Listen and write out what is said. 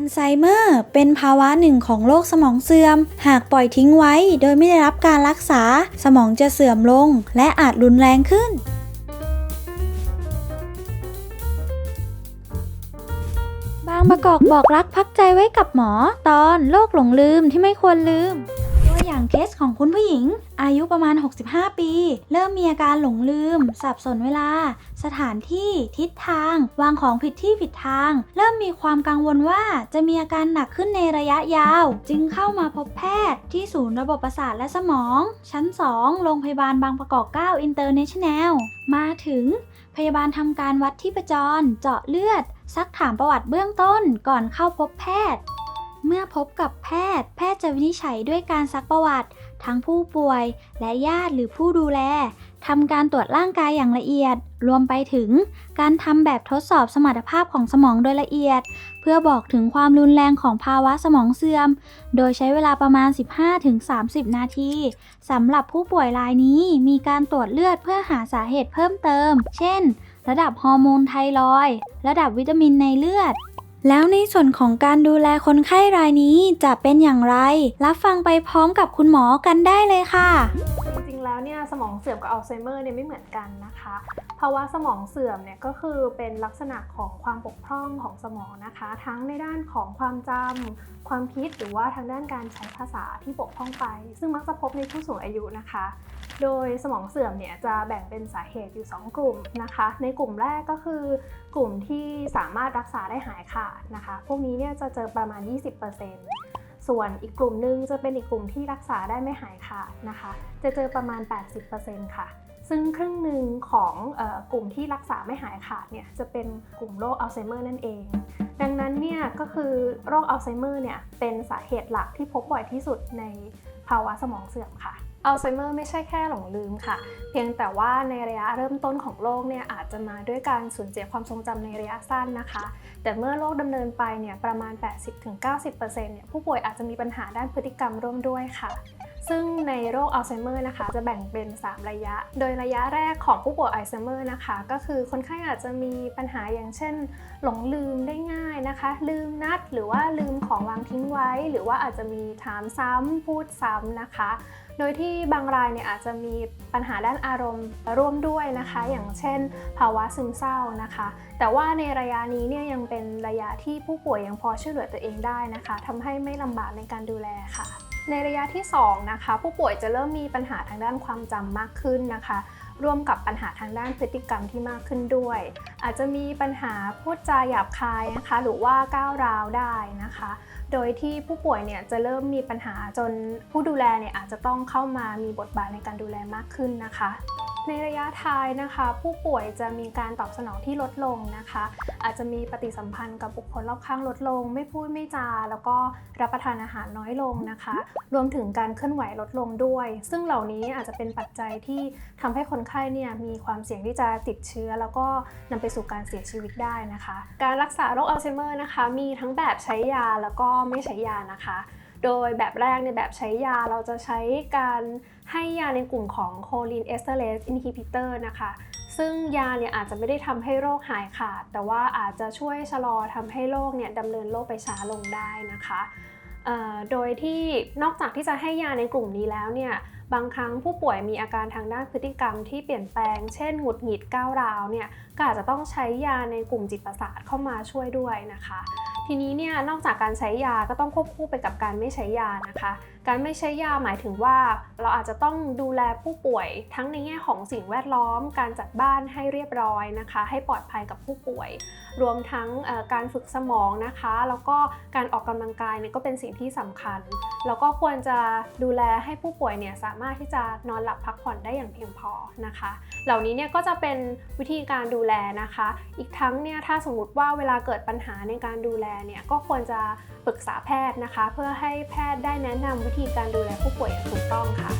อัลไซเมอร์เป็นภาวะหนึ่งของโรคสมองเสื่อม หากปล่อยทิ้งไว้ โดยไม่ได้รับการรักษา สมองจะเสื่อมลง และอาจรุนแรงขึ้นบางประกอบบอกรักพักใจไว้กับหมอ ตอนโรคหลงลืมที่ไม่ควรลืม ตัวอย่างเคสของคุณผู้หญิง อายุประมาณ 65 ปี เริ่มมีอาการหลงลืม สับสนเวลา สถานที่ทิศทาง วางของผิดที่ผิดทาง เริ่มมีความกังวลว่าจะมีอาการหนักขึ้นในระยะยาว จึงเข้ามาพบแพทย์ที่ศูนย์ระบบประสาทและสมอง ชั้น 2 โรงพยาบาลบางประกอบ 9 อินเตอร์เนชั่นแนล มาถึง พยาบาลทำการวัดที่ประจร เจาะเลือด ซักถามประวัติเบื้องต้นก่อนเข้าพบแพทย์ เมื่อพบกับแพทย์ แพทย์จะวินิจฉัยด้วยการซักประวัติ ทั้งผู้ป่วยและญาติหรือผู้ดูแลทำการตรวจร่างกายอย่างละเอียด รวมไปถึงการทำแบบทดสอบสมรรถภาพของสมองโดยละเอียด เพื่อบอกถึงความรุนแรงของภาวะสมองเสื่อม โดยใช้เวลาประมาณ 15-30 นาทีสำหรับผู้ป่วยรายนี้มีการตรวจเลือดเพื่อหาสาเหตุเพิ่มเติม เช่น ระดับฮอร์โมนไทรอย ระดับวิตามินในเลือด แล้วในส่วนของการดูแลคนไข้รายนี้จะเป็นอย่างไร รับฟังไปพร้อมกับคุณหมอกันได้เลยค่ะ จริงๆแล้วเนี่ยสมองเสื่อมกับอัลไซเมอร์เนี่ยไม่เหมือนกันนะคะภาวะสมองเสื่อมเนี่ยก็คือเป็นลักษณะของความบกพร่องของสมองนะคะ ทั้งในด้านของความจำความคิดหรือว่าทางด้านการใช้ภาษาที่บกพร่องไป ซึ่งมักจะพบในผู้สูงอายุนะคะ โดยสมองเสื่อมเนี่ยจะแบ่งเป็นสาเหตุอยู่ 2 กลุ่มนะคะ ในกลุ่มแรกก็คือกลุ่มที่สามารถรักษาได้หายขาดนะคะ พวกนี้เนี่ยจะเจอประมาณ 20%ส่วนอีกกลุ่มหนึงจะเป็นอีกกลุ่มที่รักษาได้ไม่หายขาดนะคะ จะเจอประมาณ 80%ค่ะ ซึ่งครึ่งหนึ่งของออกลุ่มที่รักษาไม่หายขาดเนี่ยจะเป็นกลุ่มโรคอัลไซเมอร์นั่นเอง ดังนั้นเนี่ยก็คือโรคอัลไซเมอร์เนี่ยเป็นสาเหตุหลักที่พบบ่อยที่สุดในภาวะสมองเสื่อมค่ะ อัลไซเมอร์ไม่ใช่แค่หลงลืมค่ะ เพียงแต่ว่าในระยะเริ่มต้นของโรคเนี่ยอาจจะมาด้วยการสูญเสียความทรงจำในระยะสั้นนะคะ แต่เมื่อโรคดำเนินไปเนี่ยประมาณ 80-90%เนี่ยผู้ป่วยอาจจะมีปัญหาด้านพฤติกรรมร่วมด้วยค่ะ ซึ่งในโรคอัลไซเมอร์นะคะ จะแบ่งเป็น 3 ระยะ โดยระยะแรกของผู้ป่วยอัลไซเมอร์นะคะ ก็คือคนไข้อาจจะมีปัญหาอย่างเช่น หลงลืมได้ง่ายนะคะ ลืมนัดหรือว่าลืมของวางทิ้งไว้ หรือว่าอาจจะมีถามซ้ำพูดซ้ำนะคะ โดยที่บางรายเนี่ยอาจจะมีปัญหาด้านอารมณ์ร่วมด้วยนะคะ อย่างเช่น ภาวะซึมเศร้านะคะ แต่ว่าในระยะนี้เนี่ยยังเป็นระยะที่ผู้ป่วยยังพอช่วยเหลือตัวเองได้นะคะทำให้ไม่ลำบากในการดูแลค่ะ ในระยะที่ 2 นะคะ ผู้ป่วยจะเริ่มมีปัญหาทางด้านความจำมากขึ้นนะคะ ร่วมกับปัญหาทางด้านพฤติกรรมที่มากขึ้นด้วย อาจจะมีปัญหาพูดจาหยาบคายนะคะ หรือว่าก้าวร้าวได้นะคะ โดยที่ผู้ป่วยเนี่ยจะเริ่มมีปัญหาจนผู้ดูแลเนี่ยอาจจะต้องเข้ามามีบทบาทในการดูแลมากขึ้นนะคะ ในระยะท้ายนะคะ ผู้ป่วยจะมีการตอบสนองที่ลดลงนะคะ อาจจะมีปฏิสัมพันธ์กับบุคคลรอบข้างลดลง ไม่พูดไม่จา แล้วก็รับประทานอาหารน้อยลงนะคะ รวมถึงการเคลื่อนไหวลดลงด้วย ซึ่งเหล่านี้อาจจะเป็นปัจจัยที่ทำให้คนไข้เนี่ยมีความเสี่ยงที่จะติดเชื้อ แล้วก็นำไปสู่การเสียชีวิตได้นะคะ การรักษาโรคอัลไซเมอร์นะคะ มีทั้งแบบใช้ยาแล้วก็ไม่ใช้ยานะคะ โดยแบบแรกในแบบใช้ยาเราจะใช้การให้ยาในกลุ่มของโคลินเอสเตอเรสอินฮิบิเตอร์นะคะ ซึ่งยาเนี่ยอาจจะไม่ได้ทำให้โรคหายขาด แต่ว่าอาจจะช่วยชะลอทำให้โรคเนี่ยดำเนินโรคไปช้าลงได้นะคะโดยที่นอกจากที่จะให้ยาในกลุ่มนี้แล้วเนี่ยบางครั้งผู้ป่วยมีอาการทางด้านพฤติกรรมที่เปลี่ยนแปลง เช่นหงุดหงิดก้าวร้าวเนี่ยก็อาจจะต้องใช้ยาในกลุ่มจิตประสาทเข้ามาช่วยด้วยนะคะ ทีนี้เนี่ยนอกจากการใช้ยาก็ต้องควบคู่ไปกับการไม่ใช้ยานะคะ การไม่ใช้ยาหมายถึงว่า เราอาจจะต้องดูแลผู้ป่วย ทั้งในแง่ของสิ่งแวดล้อม การจัดบ้านให้เรียบร้อยนะคะ ให้ปลอดภัยกับผู้ป่วย รวมทั้งการฝึกสมองนะคะ แล้วก็การออกกำลังกายเนี่ยก็เป็นสิ่งที่สำคัญ แล้วก็ควรจะดูแลให้ผู้ป่วยเนี่ยสามารถที่จะนอนหลับพักผ่อนได้อย่างเพียงพอนะคะ เหล่านี้เนี่ยก็จะเป็นวิธีการดูแลนะคะ อีกทั้งเนี่ยถ้าสมมติว่าเวลาเกิดปัญหาในการดูแลเนี่ยก็ควรจะปรึกษาแพทย์นะคะ เพื่อให้แพทย์ได้แนะนำวิธีการดูแลผู้ป่วยอย่างถูกต้องค่ะ